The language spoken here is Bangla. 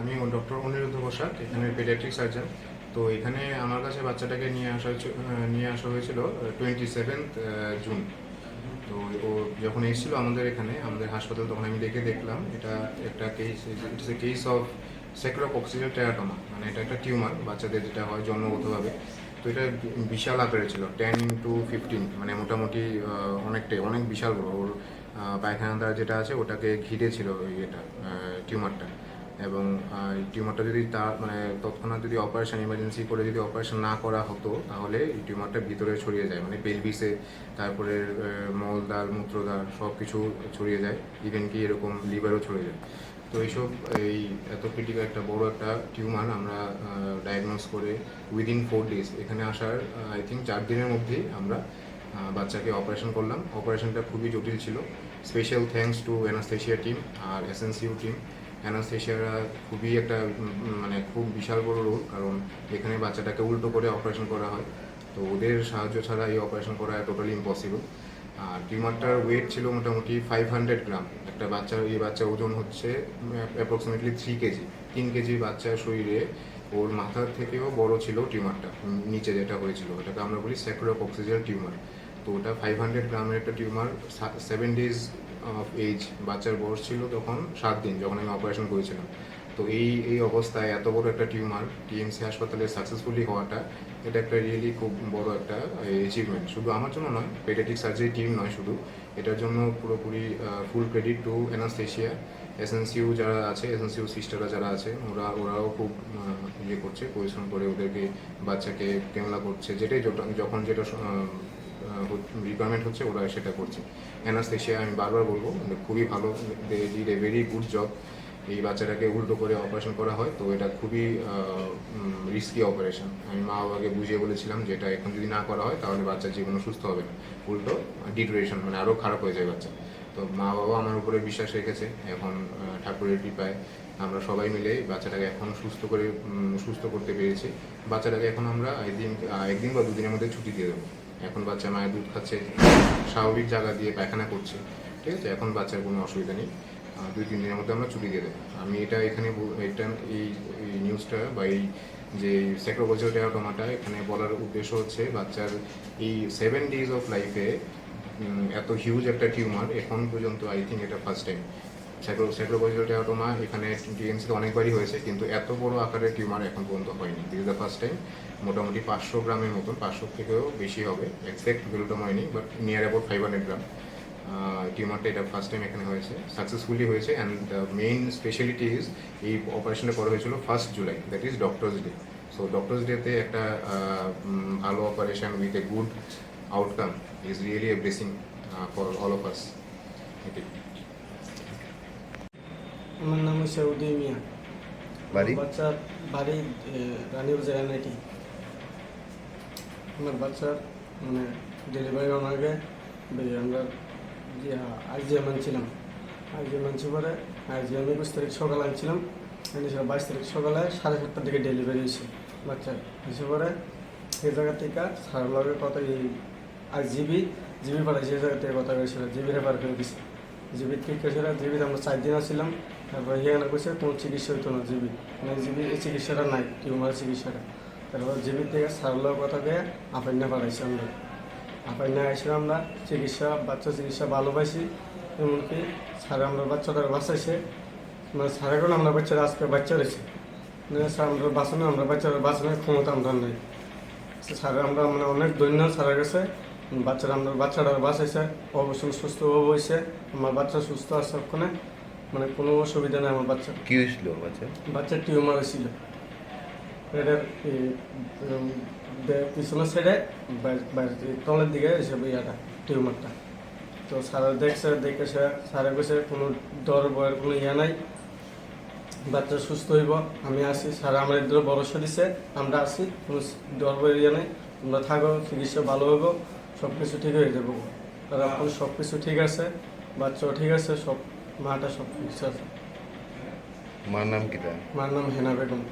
আমি ডক্টর অনিরুদ্ধ বসাক এখানে পেডিয়াট্রিক সার্জন তো এখানে আমার কাছে বাচ্চাটাকে নিয়ে আসা নিয়ে আসা হয়েছিল টোয়েন্টি সেভেন্থ জুন তো ও যখন এসেছিল আমাদের এখানে, আমাদের হাসপাতাল, তখন আমি দেখে দেখলাম, এটা একটা case it's a case of sacrococcygeal teratoma মানে এটা একটা টিউমার বাচ্চাদের যেটা হয় জন্মগতভাবে। তো এটা বিশাল আকারে ছিল টেন টু ফিফটিন মানে মোটামুটি অনেকটাই, অনেক বিশাল বড়। ওর পায়খানা পায়খানাদার যেটা আছে, ওটাকে ঘিরে ছিল এটা টিউমারটা এবং টিউমারটা যদি তার মানে তৎক্ষণাৎ যদি অপারেশন ইমার্জেন্সি করে যদি অপারেশন না করা হতো, তাহলে এই টিউমারটা ভিতরে ছড়িয়ে যায়। মানে পেলভিসে তারপরে মলদ্বার, মূত্রদ্বার সব কিছু ছড়িয়ে যায়। ইভেন কি এরকম লিভারও ছড়িয়ে যায়। তো এইসব, এই এত ক্রিটিক্যাল একটা বড় একটা টিউমার আমরা ডায়াগনোস করে উইদিন ফোর ডেজ এখানে আসার আই থিঙ্ক চার দিনের মধ্যেই আমরা বাচ্চাকে অপারেশন করলাম। অপারেশনটা খুবই জটিল ছিল। Special thanks to anaesthesia team R SNCU team অ্যানাস্থেশিয়ারা খুবই একটা মানে খুব বিশাল বড় রোল কারণ এখানে বাচ্চাটাকে উল্টো করে অপারেশন করা হয়। তো ওদের সাহায্য ছাড়া এই অপারেশন করা টোটালি ইম্পসিবল আর টিউমারটার ওয়েট ছিল মোটামুটি ফাইভ হান্ড্রেড গ্রাম একটা বাচ্চার, এই বাচ্চার ওজন হচ্ছে অ্যাপ্রক্সিমেটলি থ্রি কেজি। তিন কেজি বাচ্চার শরীরে, ওর মাথার থেকেও বড় ছিল টিউমারটা নিচে যেটা হয়েছিল। ওটাকে আমরা বলি স্যাক্রোকক্সিজাল টিউমার তো ওটা ফাইভ হান্ড্রেড গ্রামের একটা tumour seven days of age বাচ্চার বয়স ছিল তখন সাত দিন যখন আমি অপারেশন করেছিলাম। তো এই এই অবস্থায় এত বড় একটা টিউমার টিএমসি হাসপাতালে সাকসেসফুলি হওয়াটা, এটা একটা রিয়েলি খুব বড় একটা অ্যাচিভমেন্ট শুধু আমার জন্য নয় পেডিয়াট্রিক সার্জারি টিম নয় শুধু, এটার জন্য পুরোপুরি full credit to anaesthesia SNCU যারা আছে এসএনসিউ সিস্টাররা যারা আছে, ওরা, ওরাও খুব ইয়ে করছে, পরিশ্রম করে ওদেরকে বাচ্চাকে কেমলা করছে, যেটাই যখন যেটা রিকোয়ারমেন্ট হচ্ছে, ওরা সেটা করছে। অ্যানাস্থেশিয়া আমি বারবার বলব মানে খুবই ভালো they did a very good job এই বাচ্চাটাকে উল্টো করে অপারেশন করা হয়, তো এটা খুবই রিস্কি অপারেশন আমি মা বাবাকে বুঝিয়ে বলেছিলাম যে এটা এখন যদি না করা হয়, তাহলে বাচ্চার জীবনও সুস্থ হবে না। উল্টো ডিটোরেশন মানে আরও খারাপ হয়ে যায় বাচ্চা। তো মা বাবা আমার উপরে বিশ্বাস রেখেছে, এখন ঠাকুরের কৃপায় আমরা সবাই মিলে বাচ্চাটাকে এখন সুস্থ করে সুস্থ করতে পেরেছি। বাচ্চাটাকে এখন আমরা একদিন একদিন বা দুদিনের মধ্যে ছুটি দিয়ে দেবো। এখন বাচ্চা মায়ের দুধ খাচ্ছে, স্বাভাবিক জায়গা দিয়ে পায়খানা করছে, ঠিক আছে? এখন বাচ্চার কোনো অসুবিধা নেই। দুই, তিন দিনের মধ্যে আমরা ছুটি দিয়ে দেবো। আমি এটা এখানে এটা এই নিউজটা বা এই যে স্যাক্রোবজার টেরাটোমাটা এখানে বলার উদ্দেশ্য হচ্ছে বাচ্চার এই সেভেন ডেজ অফ লাইফে এত হিউজ একটা টিউমার এখন পর্যন্ত আই থিঙ্ক এটা first time sacro sacrococcygeal teratoma এখানে টিএমসিতে অনেকবারই হয়েছে, কিন্তু এত বড় আকারের টিউমার এখন পর্যন্ত হয়নি। দিস দ্য ফার্স্ট টাইম মোটামুটি পাঁচশো গ্রামের মতন, পাঁচশো থেকেও বেশি হবে। এক্সাক্ট ভ্যালুটা হয়নি but near about five hundred gram টিউমারটা এটা ফার্স্ট টাইম এখানে হয়েছে। সাকসেসফুলি হয়েছে and the main speciality is এই অপারেশনটা করা হয়েছিল first July that is doctors day so doctors ডেতে একটা ভালো operation with a good outcome is really a blessing for all of us এটাই আমার নাম হচ্ছে উদয় মিয়া। বাড়ি? বাচ্চার বাড়ি রানীগঞ্জ এনআইটি আমার বাচ্চার মানে ডেলিভারি হওয়ার আগে আমরা আইজিএম আনছিলাম। আইজিএম আনছি পরে আইজিএম একুশ তারিখ সকালে আনছিলাম। এনেছিল বাইশ তারিখ সকালে সাড়ে সাতটার দিকে ডেলিভারি হয়েছে বাচ্চার। এসে পরে সেই জায়গা থেকে সারা লগে এই আর জিবি জিবি পাঠাইছে সেই জায়গা থেকে কথা হয়েছিল জিবি রেফার করে দিছে। ঠিক হয়েছিল? জিবিতে আমরা চার দিন আসছিলাম তারপর হিয়ানা কইছে কোনো চিকিৎসা হইতো না জিবি মানে জিবি এই চিকিৎসাটা নাই, টিউমার চিকিৎসাটা। তারপর জিবির থেকে সারলো কথা দিয়ে আপাইনা পাঠাইছি আমরা। আপাইনা আইসিলাম আমরা চিকিৎসা, বাচ্চা চিকিৎসা ভালো পাইছি। এমনকি স্যার আমরা বাচ্চাটার বাঁচাইছে। মানে স্যারের কারণে আমরা বাচ্চারা আজকে বাচ্চা রয়েছে। মানে স্যার আমরা বাঁচানো আমরা বাচ্চারা বাঁচানোর ক্ষমতা আমরা নাই। স্যার আমরা মানে অনেক ধন্যবাদ স্যারের কাছে। বাচ্চারা আমরা বাচ্চাটা বাঁচাইছে অবশ্যই সুস্থ হয়েছে আমার বাচ্চা সুস্থ আছে ওখানে মানে কোনো অসুবিধা নেই আমার বাচ্চা। কি হয়েছিল বাচ্চা? বাচ্চার টিউমার ছিল পেটের এই, উম, দে- পিছনের সাইডে তলের দিকে এসে ইয়াটা টিউমারটা। তো স্যার দেখছে দেখেছে স্যারে কইছে কোনো ডর বয়ের কোনো ইয়া নাই। বাচ্চা সুস্থ হইব আমি আসি। স্যার আমার এদের ভরসা দিছে আমরা আসি কোনো ডর বয়ের ইয়া নাই। তোমরা থাকো চিকিৎসা ভালো হইব। সব কিছু ঠিক হয়ে যাব। আর এখন সব কিছু ঠিক আছে বাচ্চাও ঠিক আছে সব মাটা সব ঠিক আছে। মার নাম কিটা? মার নাম হেনা বেগম।